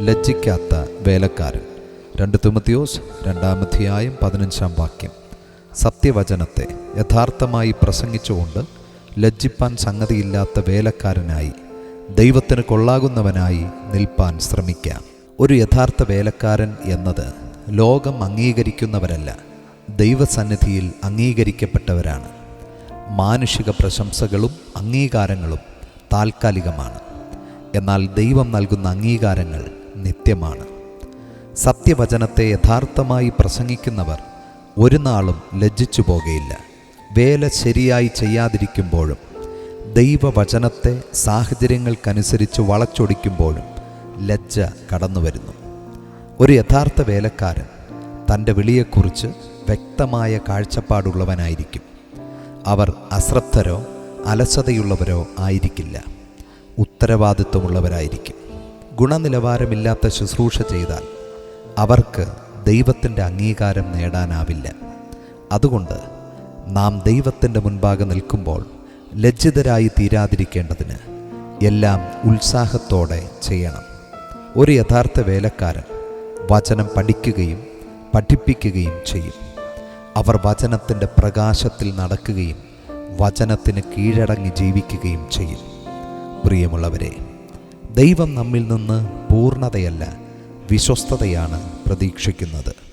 ലജ്ജിക്കാത്ത വേലക്കാരൻ. രണ്ട് തുമത്തിയോസ് രണ്ടാമധ്യായം പതിനഞ്ചാം വാക്യം. സത്യവചനത്തെ യഥാർത്ഥമായി പ്രസംഗിച്ചുകൊണ്ട് ലജ്ജിപ്പാൻ സംഗതിയില്ലാത്ത വേലക്കാരനായി ദൈവത്തിന് കൊള്ളാകുന്നവനായി നിൽപ്പാൻ ശ്രമിക്കാം. ഒരു യഥാർത്ഥ വേലക്കാരൻ എന്നത് ലോകം അംഗീകരിക്കുന്നവരല്ല ദൈവസന്നിധിയിൽ അംഗീകരിക്കപ്പെട്ടവരാണ്. മാനുഷിക പ്രശംസകളും അംഗീകാരങ്ങളും താൽക്കാലികമാണ്. എന്നാൽ ദൈവം നൽകുന്ന അംഗീകാരങ്ങൾ നിത്യമാണ് സത്യവചനത്തെ യഥാർത്ഥമായി പ്രസംഗിക്കുന്നവർ ഒരു നാളും ലജ്ജിച്ചു പോകുകയില്ല വേല ശരിയായി ചെയ്യാതിരിക്കുമ്പോഴും ദൈവവചനത്തെ സാഹചര്യങ്ങൾക്കനുസരിച്ച് വളച്ചൊടിക്കുമ്പോഴും ലജ്ജ കടന്നുവരുന്നു. ഒരു യഥാർത്ഥ വേലക്കാരൻ തന്റെ വിളിയെക്കുറിച്ച് വ്യക്തമായ കാഴ്ചപ്പാടുള്ളവനായിരിക്കും. അവർ അശ്രദ്ധരോ അലസതയുള്ളവരോ ആയിരിക്കില്ല. ഉത്തരവാദിത്വമുള്ളവരായിരിക്കും. ഗുണനിലവാരമില്ലാത്ത ശുശ്രൂഷ ചെയ്താൽ അവർക്ക് ദൈവത്തിന്റെ അംഗീകാരം നേടാനാവില്ല. അതുകൊണ്ട് നാം ദൈവത്തിന്റെ മുൻപാകെ നിൽക്കുമ്പോൾ ലജ്ജിതരായി തീരാതിരിക്കേണ്ടതിന് എല്ലാം ഉത്സാഹത്തോടെ ചെയ്യണം. ഒരു യഥാർത്ഥ വേലക്കാരൻ വചനം പഠിക്കുകയും പഠിപ്പിക്കുകയും ചെയ്യും. അവർ വചനത്തിന്റെ പ്രകാശത്തിൽ നടക്കുകയും വചനത്തിന് കീഴടങ്ങി ജീവിക്കുകയും ചെയ്യും. പ്രിയമുള്ളവരെ ദൈവം നമ്മിൽ നിന്ന് പൂർണതയല്ല വിശ്വസ്തതയാണ് പ്രതീക്ഷിക്കുന്നത്.